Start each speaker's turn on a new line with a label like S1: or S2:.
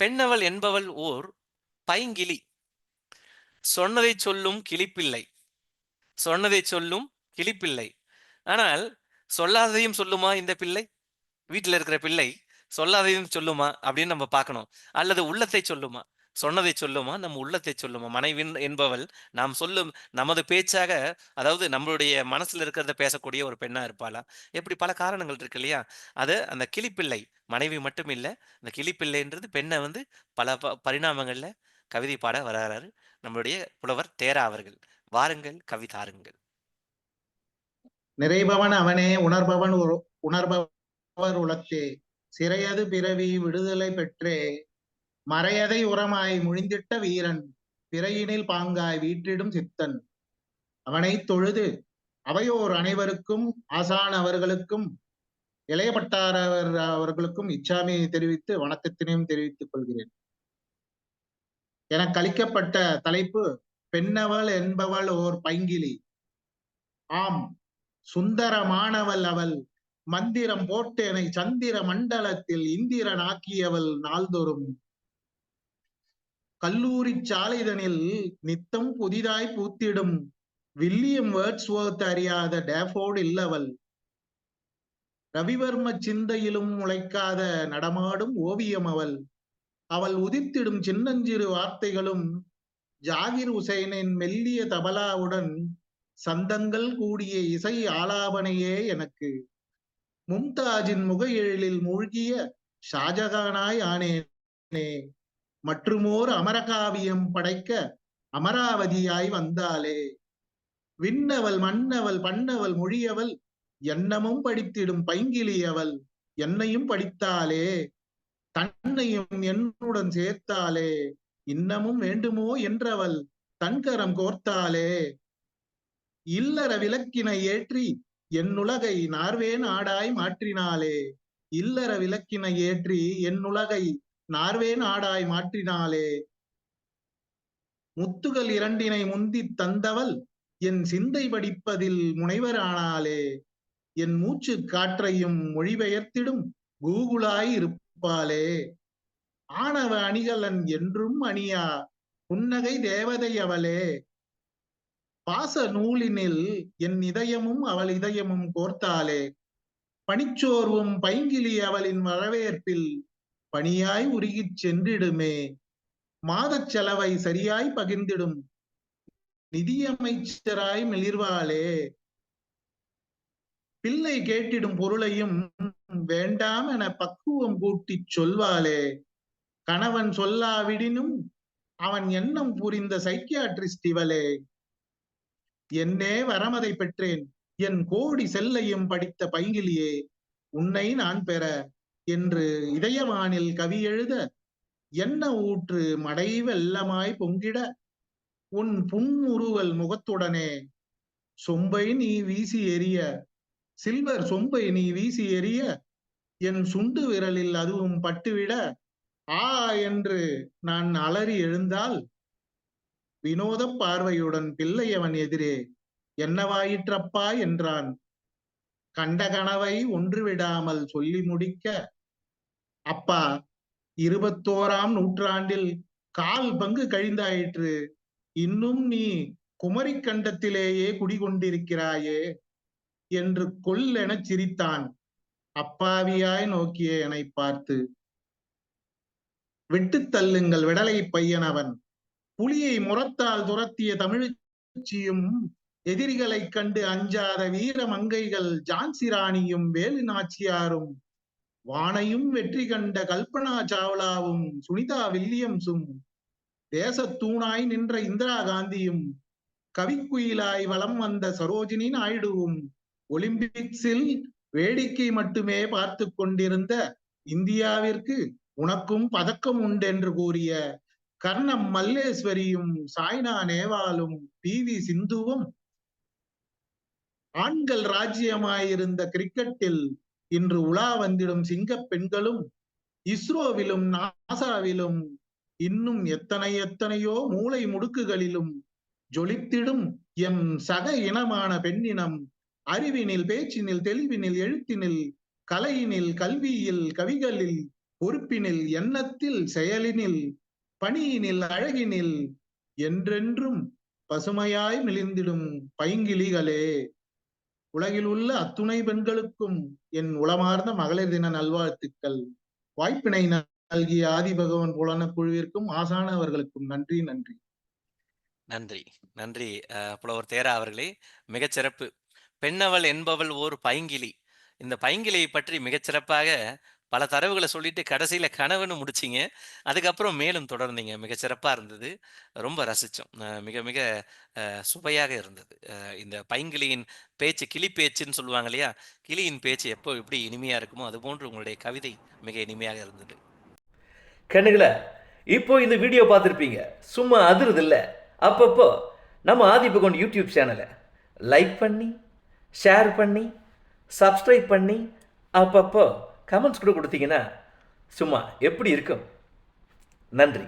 S1: பெண்ணவள் என்பவள் ஓர் பைங்கிளி சொன்னதை சொல்லும் கிளிப்பிள்ளை. சொன்னதை சொல்லும் கிளிப்பிள்ளை. ஆனால் சொல்லாததையும் சொல்லுமா இந்த பிள்ளை? வீட்டில் இருக்கிற பிள்ளை சொல்லாததையும் சொல்லுமா அப்படின்னு நம்ம பார்க்கணும். அல்லது உள்ளத்தை சொல்லுமா? சொன்னதை சொல்லுமா நம்ம உள்ளத்தை சொல்லுமா? மனைவின் என்பவள் நாம் சொல்லும் நமது பேச்சாக அதாவது நம்மளுடைய மனசுல இருக்கிறத பேசக்கூடிய ஒரு பெண்ணா இருப்பாளா? எப்படி பல காரணங்கள் இருக்கு இல்லையா? அது அந்த கிளிப்பிள்ளை மனைவி மட்டும் இல்லை அந்த கிளிப்பிள்ளைன்றது பெண்ணை வந்து பல ப- பரிணாமங்கள்ல கவிதை பாட வராறாரு. நம்மளுடைய புலவர் தேரா அவர்கள். வாருங்கள் கவிதாருங்கள்
S2: நிறைபவன் அவனே உணர்பவன் உணர்பவர் உலத்தே. சிறையது பிறவி விடுதலை பெற்றே. மறையதை உரமாய் முழிந்திட்ட வீரன் பிறையினில் பாங்காய் வீற்றிடும் சித்தன். அவனைத் தொழுது அவையோர் அனைவருக்கும் ஆசான் அவர்களுக்கும் இளையபட்டாரவர் அவர்களுக்கும் இச்சாமியை தெரிவித்து வணக்கத்தினையும் தெரிவித்துக் கொள்கிறேன். எனக்கு அளிக்கப்பட்ட தலைப்பு பெண்ணவள் என்பவள் ஓர் பைங்கிலி. ஆம் சுந்தரமானவள் அவள் மந்திரம் போட்டேனை சந்திர மண்டலத்தில் இந்திரன் ஆக்கியவள் நாள்தோறும். கல்லூரி சாலைதனில் நித்தம் புதிதாய் பூத்திடும். வில்லியம் வேர்ட்ஸ்வர்த் அறியாத டேஃபோர்ட் இல்லவள். ரவிவர்ம சிந்தையிலும் உழைக்காத நடமாடும் ஓவியம் அவள். அவள் உதித்திடும் சின்னஞ்சிறு வார்த்தைகளும் ஜாகிர் உசைனின் மெல்லிய தபலாவுடன் சந்தங்கள் கூடிய இசை ஆலாபனையே எனக்கு. மும்தாஜின் முக எழிலில் மூழ்கிய ஷாஜகானாய் ஆனேனே. மற்றுமோர் அமரகாவியம் படைக்க அமராவதியாய் வந்தாளே. விண்ணவள் மன்னவள் பண்ணவள் மொழியவள் எண்ணமும் படித்திடும் பைங்கிலியவள் என்னையும் படித்தாலே தன்னையும் என்னுடன் சேர்த்தாலே இன்னமும் வேண்டுமோ என்றவள் தன்கரம் கோர்த்தாளே. இல்லற விளக்கினை ஏற்றி என்னுலகை நார்வேன் ஆடாய் மாற்றினாளே. இல்லற விளக்கினை ஏற்றி என்னுலகை நார்வே நாடாய் மாற்றினாலே. முத்துகள் இரண்டினை முந்தித் தந்தவள் என் சிந்தை படிப்பதில் முனைவரானாலே. என் மூச்சு காற்றையும் மொழிபெயர்த்திடும் கூகுளாய் இருப்பாளே ஆணவ அணிகலன் என்றும் அணியா புன்னகை தேவதை அவளே. பாச நூலினில் என் இதயமும் அவள் இதயமும் கோர்த்தாளே. பனிச்சோர்வும் பைங்கிலி அவளின் வரவேற்பில் பணியாய் உருகிச் சென்றிடுமே. மாதச் செலவை சரியாய் பகிர்ந்திடும். நிதியமைச்சராய் மிளிர்வாளே. பிள்ளை கேட்டிடும் பொருளையும் வேண்டாம் என பக்குவம் கூட்டிச் சொல்வாளே. கணவன் சொல்லாவிடினும் அவன் எண்ணம் புரிந்த சைக்கியாட்ரிஸ்ட் இவளே. என்னே வரமதை பெற்றேன். என் கோடி செல்லையும் படித்த பைங்கிலியே உன்னை நான் பெற என்று இதயவானில் கவி எழுத என்ன ஊற்று மடை வெள்ளமாய் பொங்கிட உன் புன்முறுவல் முகத்துடனே சொம்பை நீ வீசி எறிய சில்வர் சொம்பை நீ வீசி எறிய என் சுண்டு விரலில் அதுவும் பட்டுவிட ஆ என்று நான் அலறி எழுந்தால் வினோத பார்வையுடன் பிள்ளையவன் எதிரே என்னவாயிற்றப்பா? என்றான். கண்ட கனவை ஒன்று விடாமல் சொல்லி முடிக்க அப்பா இருபத்தோராம் நூற்றாண்டில் கால் பங்கு கழிந்தாயிற்று. இன்னும் நீ குமரி கண்டத்திலேயே குடிகொண்டிருக்கிறாயே என்று கொல்லென சிரித்தான். அப்பாவியாய் நோக்கிய என்னை பார்த்து விட்டுத் தள்ளுங்கள் விடலை பையன் அவன். புலியை முரத்தால் துரத்திய தமிழ்ச்சியும் எதிரிகளைக் கண்டு அஞ்சாத வீர மங்கைகள் ஜான்சி ராணியும் வேலு நாச்சியாரும் வானையும் வெற்றி கண்ட கல்பனா சாவ்லாவும் சுனிதா வில்லியம்ஸும் தேசத்தூணாய் நின்ற இந்திரா காந்தியும் கவிக்குயிலாய் வலம் வந்த சரோஜினி நாயுடுவும் ஒலிம்பிக்ஸில் வேடிக்கை மட்டுமே பார்த்து கொண்டிருந்த இந்தியாவிற்கு உனக்கும் பதக்கம் உண்டென்று கூறிய கர்ணம் மல்லேஸ்வரியும் சாய்னா நேவாலும் பி வி சிந்துவும் ஆண்கள் ராஜ்யமாயிருந்த கிரிக்கெட்டில் இன்று உலா வந்திடும் சிங்கப் பெண்களும் இஸ்ரோவிலும் நாசாவிலும் இன்னும் எத்தனை எத்தனையோ மூளை முடுக்குகளிலும் ஜொலித்திடும் எம் சக இனமான பெண்ணினம் அறிவினில் பேச்சினில் தெளிவினில் எழுத்தினில் கலையினில் கல்வியில் கவிகளில் பொறுப்பினில் எண்ணத்தில் செயலினில் பணியினில் அழகினில் என்றென்றும் பசுமையாய் மிளிந்திடும் பைங்கிளிகளே. உலகில் உள்ள அத்துணை பெண்களுக்கும் என் உளமார்ந்த மகளிர் தின நல்வாழ்த்துக்கள். வாய்ப்பினை நல்கிய ஆதி பகவான் புலன குழுவிற்கும் ஆசான அவர்களுக்கும் நன்றி நன்றி.
S1: நன்றி நன்றி அஹ், புலவர் தேரா அவர்களே. மிகச்சிறப்பு பெண்ணவள் என்பவள் ஓர் பைங்கிலி. இந்த பைங்கிலியை பற்றி மிகச்சிறப்பாக பல தரவுகளை சொல்லிட்டு கடைசியில கனவுன்னு முடிச்சிங்க. அதுக்கப்புறம் மேலும் தொடர்ந்தீங்க. மிக சிறப்பாக இருந்தது. ரொம்ப ரசித்தோம் மிக மிக சுவையாக இருந்தது. இந்த பைங்கிளியின் பேச்சு கிளி பேச்சுன்னு சொல்லுவாங்க இல்லையா? கிளியின் பேச்சு எப்போ எப்படி இனிமையாக இருக்குமோ அது போன்று உங்களுடைய கவிதை மிக இனிமையாக இருந்தது.
S3: கண்ணுகளை இப்போ இந்த வீடியோ பார்த்துருப்பீங்க. சும்மா அதிருது இல்லை. அப்பப்போ நம்ம ஆதிபகோன் யூடியூப் சேனலை லைக் பண்ணி ஷேர் பண்ணி சப்ஸ்கிரைப் பண்ணி அப்பப்போ கமெண்ட்ஸ் கூட கொடுத்தீங்கன்னா சும்மா எப்படி இருக்கும்? நன்றி.